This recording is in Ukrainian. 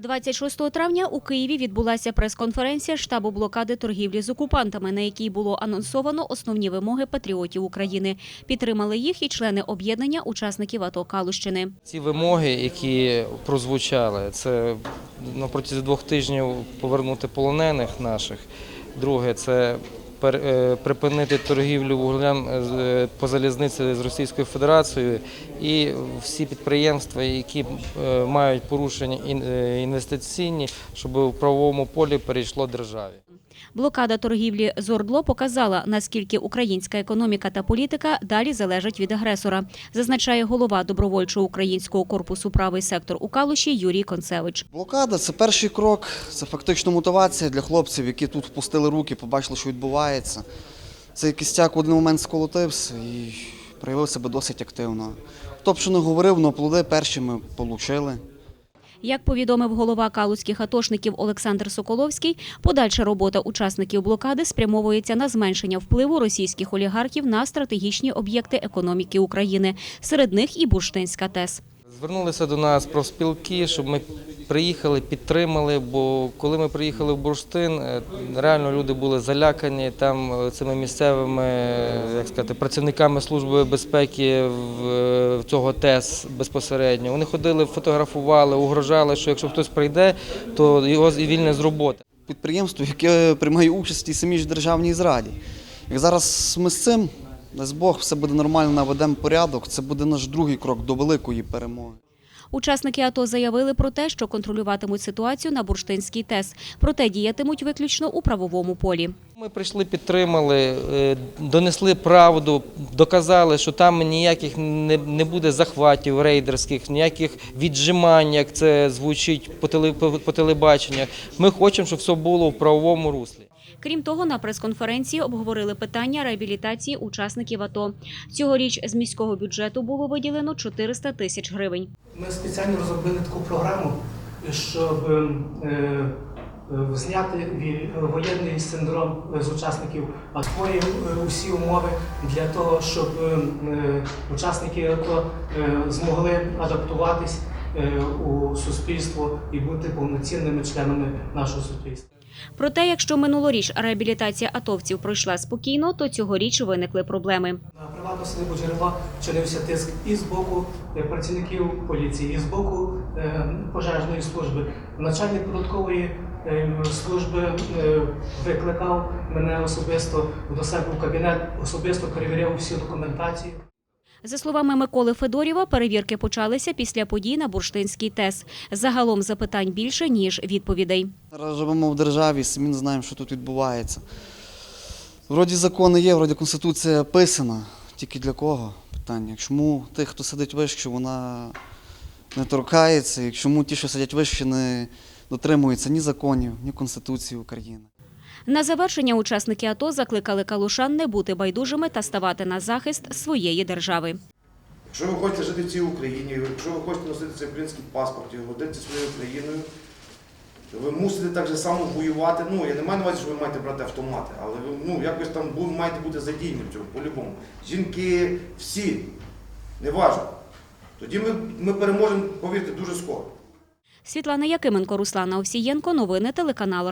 26 травня у Києві відбулася прес-конференція штабу блокади торгівлі з окупантами, на якій було анонсовано основні вимоги патріотів України. Підтримали їх і члени об'єднання учасників АТО Калущини. Ці вимоги, які прозвучали, це на протязі двох тижнів повернути полонених наших. Друге, це припинити торгівлю вуглем е, по залізниці з Російською Федерацією і всі підприємства, які е, мають порушення ін- е, інвестиційні, щоб у правовому полі перейшло державі. Блокада торгівлі з ОРДЛО показала, наскільки українська економіка та політика далі залежать від агресора, зазначає голова добровольчого українського корпусу «Правий сектор» у Калуші Юрій Концевич. Блокада це перший крок, це фактично мотивація для хлопців, які тут впустили руки, побачили, що відбувається. Цей кістяк в один момент сколотився і проявив себе досить активно. Хто б що не говорив, але плоди перші ми отримали. Як повідомив голова калузьких атошників Олександр Соколовський, подальша робота учасників блокади спрямовується на зменшення впливу російських олігархів на стратегічні об'єкти економіки України. Серед них і Бурштинська ТЕС. Звернулися до нас профспілки, щоб ми приїхали, підтримали. Бо коли ми приїхали в Бурштин, е, реально люди були залякані там е, цими місцевими, е, як сказати, працівниками служби безпеки в, цього ТЕС безпосередньо. Вони ходили, фотографували, угрожали, що якщо хтось прийде, то його звільнять з роботи. Підприємство, яке приймає участь в тій самій ж державній зраді. Як зараз ми з цим, дасть Бог, все буде нормально, наведемо порядок, це буде наш другий крок до великої перемоги. Учасники АТО заявили про те, що контролюватимуть ситуацію на Бурштинській ТЕС, проте діятимуть виключно у правовому полі. Ми прийшли, підтримали, е, донесли правду, доказали, що там ніяких не, буде захватів рейдерських, ніяких віджимань, як це звучить по телебаченнях. Ми хочемо, щоб все було в правовому руслі. Крім того, на прес-конференції обговорили питання реабілітації учасників АТО. Цьогоріч з міського бюджету було виділено 400 тисяч гривень. Ми спеціально розробили таку програму, щоб е, е, зняти воєнний синдром з учасників, а створюємо е, усі умови для того, щоб е, е, учасники АТО е, змогли адаптуватись е, у суспільство і бути повноцінними членами нашого суспільства. Проте, якщо минулоріч реабілітація атовців пройшла спокійно, то цьогоріч виникли проблеми. На приватну садибу джерела вчинився тиск і з боку е, працівників поліції, і з боку е, пожежної служби. Начальник податкової е, служби викликав мене особисто до себе в кабінет, особисто перевіряв всю документацію. За словами Миколи Федорєва, перевірки почалися після подій на Бурштинській ТЕС. Загалом запитань більше, ніж відповідей. Зараз живемо в державі, самі не знаємо, що тут відбувається. Вроді закони є, вроді конституція писана. Тільки для кого питання? Чому тих, хто сидить вище, вона не торкається, і чому ті, що сидять вище, не дотримуються ні законів, ні Конституції України. На завершення учасники АТО закликали калушан не бути байдужими та ставати на захист своєї держави. Якщо ви хочете жити в цій Україні, якщо ви хочете носити цей український паспорт і гордитися своєю країною, то ви мусите так же само воювати. Ну, я не маю на увазі, що ви маєте брати автомати, але ви ну, якось там бу- маєте бути задіяні в цьому, по-любому. Жінки, всі, неважно. Тоді ми, ми переможемо, повірте, дуже скоро. Світлана Якименко, Руслана Овсієнко. Новини телеканал